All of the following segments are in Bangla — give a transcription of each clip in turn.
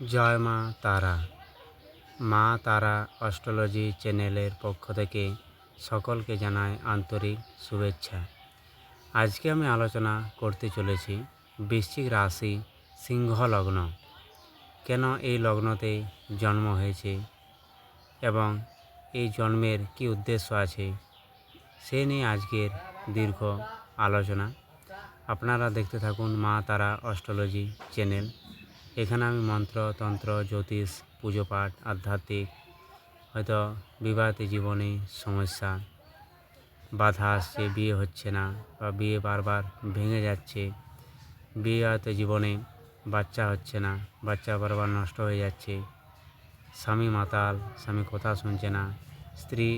জয় মা তারা। মা তারা অস্ট্রোলজি চ্যানেলের পক্ষ থেকে সকলকে জানাই আন্তরিক শুভেচ্ছা। আজকে আমি আলোচনা করতে চলেছি বৃশ্চিক রাশি সিংহ লগ্ন। কেন এই লগ্নতে জন্ম হয়েছে এবং এই জন্মের কি উদ্দেশ্য আছে সে নিয়ে আজকের দীর্ঘ আলোচনা। আপনারা দেখতে থাকুন মা তারা অস্ট্রোলজি চ্যানেল। এখানে আমি মন্ত্র, তন্ত্র, জ্যোতিষ, পুজো পাঠ, আধ্যাত্মিক, হয়তো বিবাহিত জীবনে সমস্যা, বাধা আসছে, বিয়ে হচ্ছে না বা বিয়ে বারবার ভেঙে যাচ্ছে, বিবাহিত জীবনে বাচ্চা হচ্ছে না, বাচ্চা বারবার নষ্ট হয়ে যাচ্ছে, স্বামী মাতাল, স্বামী কথা শুনছে না, স্ত্রী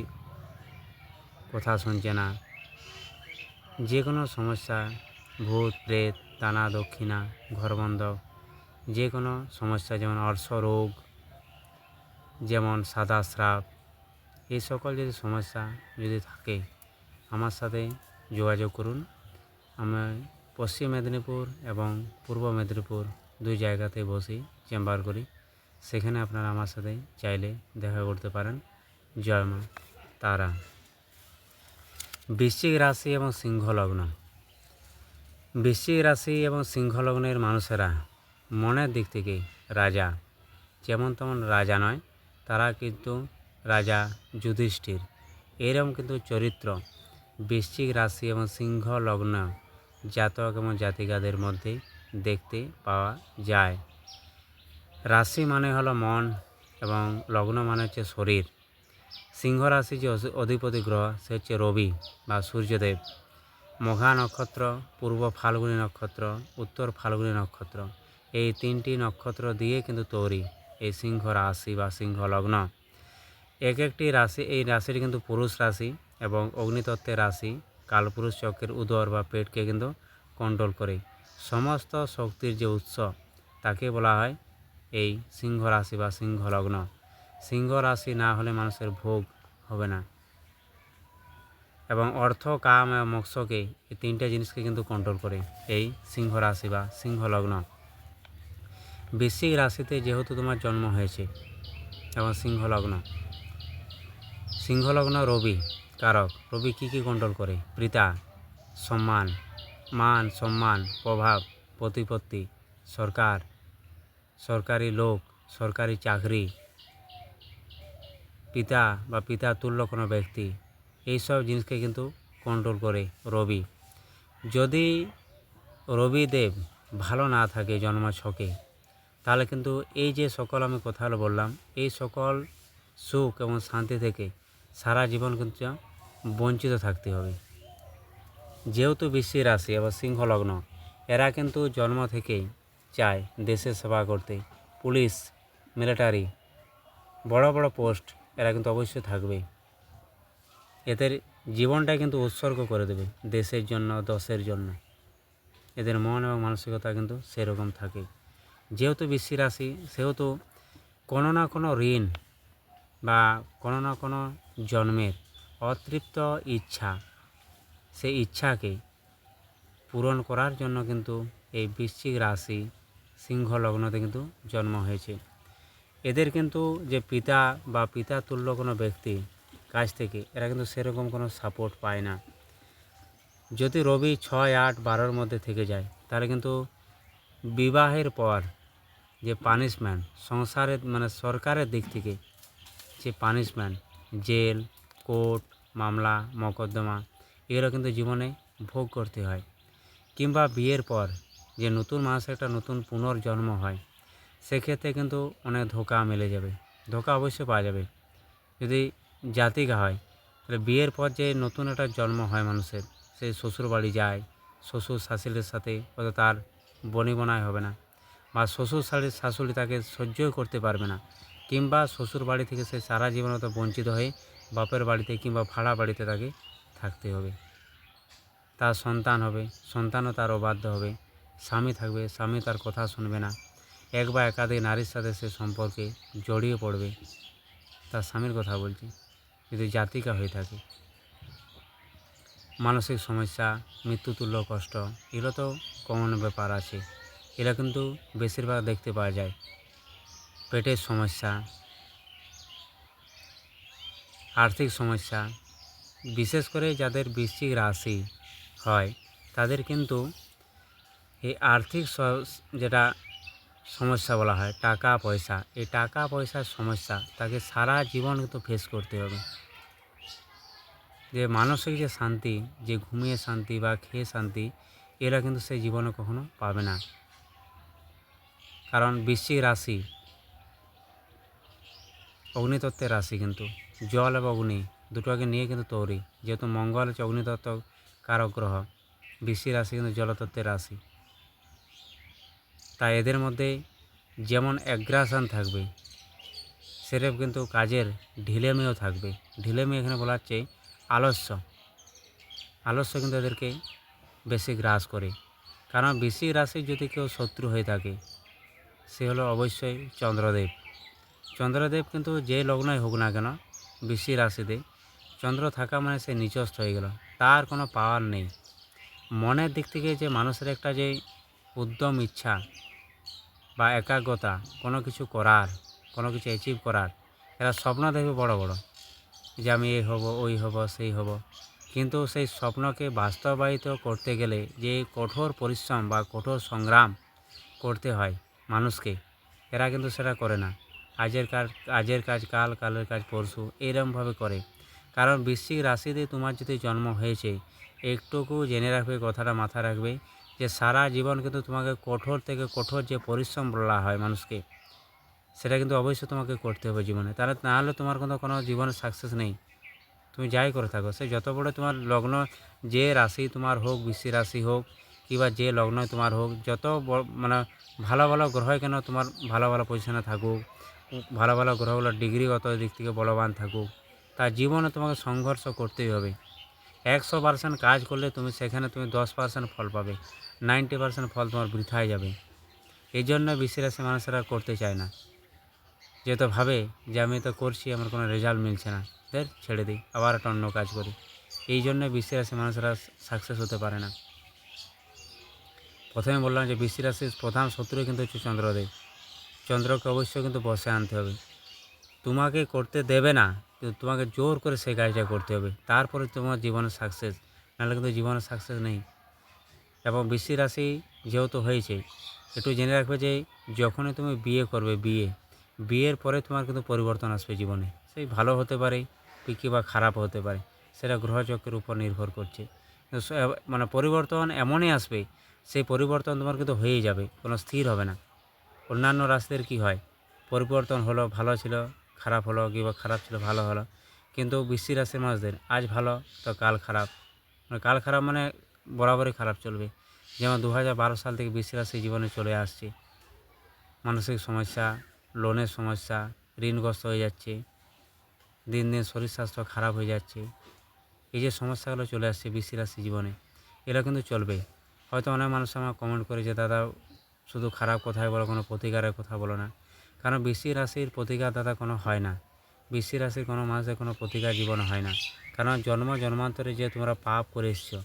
কথা শুনছে না যে কোনো সমস্যা, ভূত, প্রেত, দানা, দক্ষিণা, ঘরবন্ধ যে কোনো সমস্যা, যেমন অর্শ রোগ যেমন সাদা স্রাব এই সকল যদি সমস্যা যদি থাকে, আমার সাথে যোগাযোগ করুন। আমি পশ্চিম মেদিনীপুর এবং পূর্ব মেদিনীপুর দুই জায়গাতে বসি, চেম্বার করি। সেখানে আপনারা আমার সাথে চাইলে দেখা করতে পারেন। জয় মা তারা। বৃশ্চিক রাশি এবং সিংহ লগ্ন। বৃশ্চিক রাশি এবং সিংহ লগ্নের মানুষেরা মনের দিক থেকে রাজা, যেমন তেমন রাজা নয়, তারা কিন্তু রাজা যুধিষ্ঠির। এরকম কিন্তু চরিত্র, বৃশ্চিক রাশি এবং সিংহ লগ্ন জাতক এবং জাতিকাদের মধ্যে দেখতে পাওয়া যায়। রাশি মানে হলো মন এবং লগ্ন মানে হচ্ছে শরীর। সিংহ রাশি যে অধি- অধিপতি গ্রহ, সে হচ্ছে রবি বা সূর্যদেব। মঘা নক্ষত্র, পূর্ব ফাল্গুনী নক্ষত্র, উত্তর ফাল্গুনী নক্ষত্র। এই তিনটি নক্ষত্র দিয়ে কিন্তু তৈরি, এই সিংহ রাশি বা সিংহ লগ্ন। এক একটি রাশি, এই রাশিটি কিন্তু পুরুষ রাশি এবং অগ্নিতত্ত্বের রাশি, কালপুরুষ চক্রের উদর বা পেটকে কিন্তু কন্ট্রোল করে। সমস্ত শক্তির যে উৎস, তাকে বলা হয় এই সিংহ রাশি বা সিংহ লগ্ন। সিংহ রাশি না হলে মানুষের ভোগ হবে না। এবং অর্থ, কাম এবং মোক্ষকে এই তিনটে জিনিসকে কিন্তু কন্ট্রোল করে, এই সিংহ রাশি বা সিংহ লগ্ন। বৃশ্চিক রাশিতে যেহেতু তোমার জন্ম হয়েছে এবং সিংহ লগ্ন সিংহ লগ্ন রবি, কারক। রবি কী কী কন্ট্রোল করে? পিতা সম্মান, মান, সম্মান, প্রভাব, প্রতিপত্তি, সরকার, সরকারি লোক, সরকারি চাকরি, পিতা বা পিতা তুল্য কোনো ব্যক্তি। এইসব জিনিসকে কিন্তু কন্ট্রোল করে রবি। যদি রবিদেব ভালো না থাকে জন্ম ছকে তাহলে কিন্তু এই যে সকল আমি কথা বললাম, এই সকল সুখ এবং শান্তি থেকে সারা জীবন কিন্তু বঞ্চিত থাকতে হবে। যেহেতু বিশ্বের রাশি এবং সিংহ লগ্ন, এরা কিন্তু জন্ম থেকেই চায় দেশের সেবা করতে। পুলিশ, মিলিটারি, বড় বড় পোস্ট এরা কিন্তু অবশ্যই থাকবে। এদের জীবনটা কিন্তু উৎসর্গ করে দেবে দেশের জন্য, দশের জন্য। এদের মন এবং মানসিকতা কিন্তু সেরকম থাকে। যেহেতু বৃশ্চিক রাশি, সেহেতু কোনো না কোনো ঋণ বা কোনো না কোনো জন্মের অতৃপ্ত ইচ্ছা, সেই ইচ্ছাকে পূরণ করার জন্য কিন্তু এই বৃশ্চিক রাশি সিংহ লগ্নতে কিন্তু জন্ম হয়েছে। এদের কিন্তু যে পিতা বা পিতা তুল্য কোনো ব্যক্তি কাছ থেকে, এরা কিন্তু সেরকম কোনো সাপোর্ট পায় না। যদি রবি ছয় আট বারোর মধ্যে থেকে যায়, তাহলে কিন্তু বিবাহের পর যে পানিশমেন্ট সংসারের মানে সরকারের দিক থেকে যে পানিশমেন্ট জেল, কোর্ট, মামলা, মকদ্দমা, এগুলো কিন্তু জীবনে ভোগ করতে হয়। কিংবা বিয়ের পর যে নতুন মানুষের একটা নতুন পুনর্জন্ম হয়, সেক্ষেত্রে কিন্তু অনেক ধোকা মিলে যাবে। ধোকা অবশ্যই পাওয়া যাবে। যদি জাতিকা হয়, তাহলে বিয়ের পর যে নতুন একটা জন্ম হয় মানুষের, সে শ্বশুর বাড়ি যায়, শ্বশুর শাশুড়ির সাথে হয়তো তার বনিবনায় হবে না। বা শ্বশুর শাড়ির শাশুড়ি তাকে সহ্যই করতে পারবে না কিংবা শ্বশুর বাড়ি থেকে সে সারা জীবন হয়তো বঞ্চিত হয়ে বাপের বাড়িতে কিংবা ভাড়া বাড়িতে তাকে থাকতে হবে। তার সন্তান হবে, সন্তানও তার অবাধ্য হবে, স্বামী থাকবে, স্বামী তার কথা শুনবে না, এক বা একাধিক নারীর সাথে সে সম্পর্কে জড়িয়ে পড়বে। তার স্বামীর কথা বলছি, যদি জাতিকা হয়ে থাকে, মানসিক সমস্যা, মৃত্যুতুল্য কষ্ট, এগুলো তো কমন ব্যাপার আছে। এরা কিন্তু বেশিরভাগ দেখতে পাওয়া যায়। পেটের সমস্যা, আর্থিক সমস্যা, বিশেষ করে যাদের বৃশ্চিক রাশি হয়, তাদের কিন্তু এই আর্থিক যেটা সমস্যা বলা হয়, টাকা, পয়সা, এই টাকা, পয়সার সমস্যা তাকে সারা জীবন কিন্তু ফেস করতে হবে। যে মানসিক যে শান্তি, যে ঘুমিয়ে শান্তি বা খেয়ে শান্তি, এরা কিন্তু সেই জীবনে কখনো পাবে না। কারণ বৃশ্চিক রাশি, অগ্নিতত্ত্বের রাশি কিন্তু। জল এবং অগ্নি দুটোকে নিয়ে কিন্তু তৈরি। যেহেতু মঙ্গল হচ্ছে অগ্নিতত্ত্ব কারক গ্রহ, বৃশ্চিক রাশি কিন্তু জলতত্ত্বের রাশি। তাই এদের মধ্যে যেমন অ্যাগ্রাসন থাকবে সেরকম কিন্তু কাজের ঢিলেমিও থাকবে। ঢিলেমি এখানে বলা হচ্ছে আলস্য। আলস্য কিন্তু এদেরকে বেশি গ্রাস করে। কারণ বৃশ্চিক রাশির যদি কেউ শত্রু হয়ে থাকে সে হলো অবশ্যই চন্দ্রদেব। চন্দ্রদেব কিন্তু যে লগ্নই হোক না কেন, বৃশ্চিক রাশিতে চন্দ্র থাকা মানে সে নিচস্থ হয়ে গেল, তার কোনো পাওয়ার নেই। মনের দিক থেকে যে মানুষের একটা যে উদ্যম ইচ্ছা বা একাগ্রতা, কোনো কিছু করার, কোনো কিছু অ্যাচিভ করার, এরা স্বপ্ন দেখবে বড় বড় যে আমি এই হব, ওই হব, সেই হব। কিন্তু সেই স্বপ্নকে বাস্তবায়িত করতে গেলে যে কঠোর পরিশ্রম বা কঠোর সংগ্রাম করতে হয় মানুষকে। এরা কিন্তু সেটা করে না। আজের কাজ আজের কাজ কাল, কালের কাজ পরশু, এরমভাবে করে। কারণ বৃশ্চিক রাশিতে তোমার যদি জন্ম হয়েছে, একটুকু জেনে রাখবে, কথাটা মাথায় রাখবে যে সারা জীবন কিন্তু তোমাকে কঠোর থেকে কঠোর যে পরিশ্রম বলা হয় মানুষকে, সেটা কিন্তু অবশ্যই তোমাকে করতে হবে জীবনে। তাহলে নাহলে তোমার কিন্তু কোনো জীবনে সাকসেস নেই। তুমি যাই করে থাকো, সে যত বড় তোমার লগ্ন যে রাশি তোমার হোক বৃষ্টি রাশি হোক কিংবা যে লগ্ন তোমার হোক যত মানে ভালো ভালো গ্রহ কেন তোমার ভালো ভালো পজিশনে থাকুক, ভালো ভালো গ্রহগুলোর ডিগ্রিগত দিক থেকে বলবান থাকুক, তার জীবনে তোমাকে সংঘর্ষ করতেই হবে। একশো পার্সেন্ট কাজ করলে তুমি সেখানে তুমি দশ পার্সেন্ট ফল পাবে, নাইনটি পার্সেন্ট ফল তোমার বৃথায় যাবে। এই জন্য রাশি মানুষেরা করতে চায় না। যেহেতু ভাবে যে আমি তো করছি, আমার কোনো রেজাল্ট মিলছে না। দের ছেড়ে দিই, আবার একটা অন্য কাজ করি। এই জন্য রাশি মানুষেরা সাকসেস হতে পারে না। প্রথমে বললাম যে বৃষ্টি রাশির প্রধান শত্রু কিন্তু হচ্ছে চন্দ্রদেব। চন্দ্রকে অবশ্যই কিন্তু বসে আনতে হবে। তোমাকে করতে দেবে না কিন্তু তোমাকে জোর করে সেই কাজটা করতে হবে। তারপরে তোমার জীবনের সাকসেস নাহলে কিন্তু জীবনের সাকসেস নেই। এবং বৃষ্টি রাশি যেহেতু হয়েছে, একটু জেনে রাখবে যে যখনই তুমি বিয়ে করবে, বিয়ে, বিয়ের পরে তোমার কিন্তু পরিবর্তন আসবে জীবনে। সেই ভালো হতে পারে কি বা খারাপ হতে পারে, সেটা গ্রহচক্রের উপর নির্ভর করছে। মানে পরিবর্তন এমনই আসবে সেই পরিবর্তন তোমার কিন্তু হয়েই যাবে, কোনো স্থির হবে না। অন্যান্য রাশিদের কি হয়? পরিবর্তন হলো, ভালো ছিল, খারাপ হলো, কিংবা খারাপ ছিল, ভালো হলো। কিন্তু বৃষ্টি রাশির মানুষদের, আজ ভালো, তো কাল খারাপ। মানে কাল খারাপ মানে বরাবরই খারাপ চলবে। যেমন দু হাজার বারো সাল থেকে বৃষ্টি রাশি জীবনে চলে আসছে। মানসিক সমস্যা, লোনের সমস্যা, ঋণগ্রস্ত হয়ে যাচ্ছে। দিন দিন শরীর স্বাস্থ্য খারাপ হয়ে যাচ্ছে। এই যে সমস্যাগুলো চলে আসছে বৃষ্টি রাশি জীবনে, এরা কিন্তু চলবে। হয়তো অনেক মানুষ আমার কমেন্ট করে যে, দাদা, শুধু খারাপ কথাই বলো, কোনো প্রতিকারের কথা বলো না। কারণ বৃষ্টি রাশির প্রতিকার দাদা কোনো হয় না। বৃষ্টি রাশির কোনো মানুষের কোনো প্রতিকার জীবনে হয় না। কারণ জন্ম, জন্মান্তরে যে তোমরা পাপ করে এসছো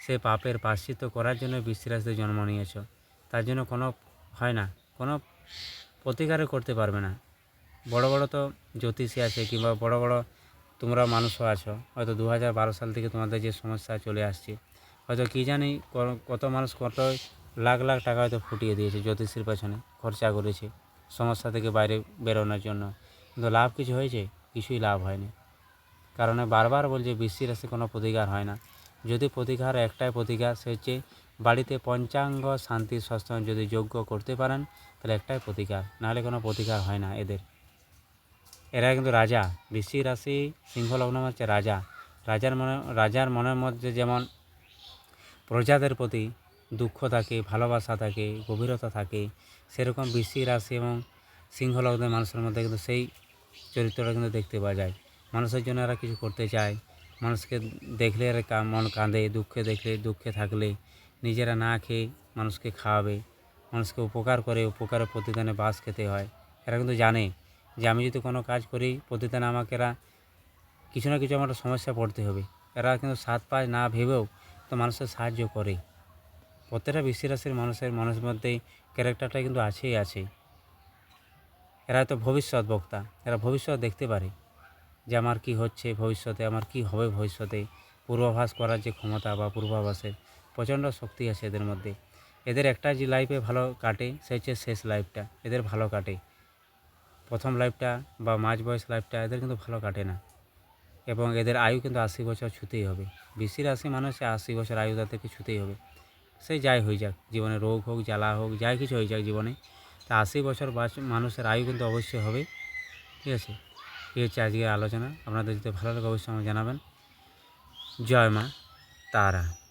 সেই পাপের প্রাশ্চিত্য করার জন্য বৃষ্টি রাশিতে জন্ম নিয়েছো। তার জন্য কোনো হয় না। কোনো প্রতিকারও করতে পারবে না। বড় বড় তো জ্যোতিষী আছে কিংবা বড় বড় তোমরা মানুষও আছো। হয়তো দু হাজার বারো সাল থেকে তোমাদের যে সমস্যা চলে আসছে হয়তো কী জানি কত মানুষ কত লাখ লাখ টাকা হয়তো ফুটিয়ে দিয়েছে জ্যোতিষীর পেছনে, খরচা করেছে সমস্যা থেকে বাইরে বেরোনোর জন্য। কিন্তু লাভ কিছু হয়েছে? কিছুই লাভ হয়নি। কারণ বারবার বলছে বৃষ্টি রাশি কোনো প্রতিকার হয় না। যদি প্রতিকার, একটাই প্রতিকার, সে হচ্ছে বাড়িতে পঞ্চাঙ্গ শান্তি সস্তান যদি যোগ্য করতে পারেন, তাহলে একটাই প্রতিকার, নাহলে কোনো প্রতিকার হয় না এদের। এরা কিন্তু রাজা। বৃষ্টি রাশি সিংহ লগ্ন হচ্ছে রাজা। রাজার মনে, রাজার মনের মধ্যে যেমন প্রজাদের প্রতি দুঃখ থাকে, ভালোবাসা থাকে, গভীরতা থাকে, সেরকম বৃষ্টি রাশি এবং সিংহ লগ্নের মানুষের মধ্যে কিন্তু সেই চরিত্রটা কিন্তু দেখতে পাওয়া যায়। মানুষের জন্য এরা কিছু করতে চায়। মানুষকে দেখলে এরা মন কাঁদে, দুঃখে দেখলে, দুঃখে থাকলে নিজেরা না খেয়ে মানুষকে খাওয়াবে। মানুষকে উপকার করে, উপকারের প্রতিদানে বাস খেতে হয়। এরা কিন্তু জানে যে আমি যদি কোনো কাজ করি, প্রতিদানে আমাকে এরা কিছু না কিছু আমার সমস্যা পড়তে হবে। এরা কিন্তু সাত পাঁচ না ভেবেও তো মানুষের সাহায্য করে। প্রত্যেকটা বৃষ্টি রাশির মানুষের মনের মধ্যেই ক্যারেক্টারটা কিন্তু আছেই আছে এরা তো ভবিষ্যৎ বক্তা, এরা ভবিষ্যৎ দেখতে পারে যে আমার কি হচ্ছে ভবিষ্যতে, আমার কি হবে ভবিষ্যতে। পূর্বাভাস করার যে ক্ষমতা বা পূর্বাভাসের প্রচণ্ড শক্তি আছে এদের মধ্যে। এদের একটা যে লাইফে ভালো কাটে সে হচ্ছে শেষ লাইফটা এদের ভালো কাটে। প্রথম লাইফটা বা মাঝ বয়স লাইফটা এদের কিন্তু ভালো কাটে না। এবং এদের আয়ু কিন্তু আশি বছর ছুতেই হবে। বেশি রাশি মানুষের আশি বছর আয়ু তাদেরকে ছুতেই হবে। সে যাই হয়ে যাক, জীবনে রোগ হোক, জ্বালা হোক, যাই কিছু হয়ে যাক জীবনে, তা আশি বছর মানুষের আয়ু কিন্তু অবশ্যই হবে। ঠিক আছে? এই হচ্ছে আজকের আলোচনা। আপনাদের যদি ভালো লাগে অবশ্যই আমাকে জানাবেন। জয় মা, তারা।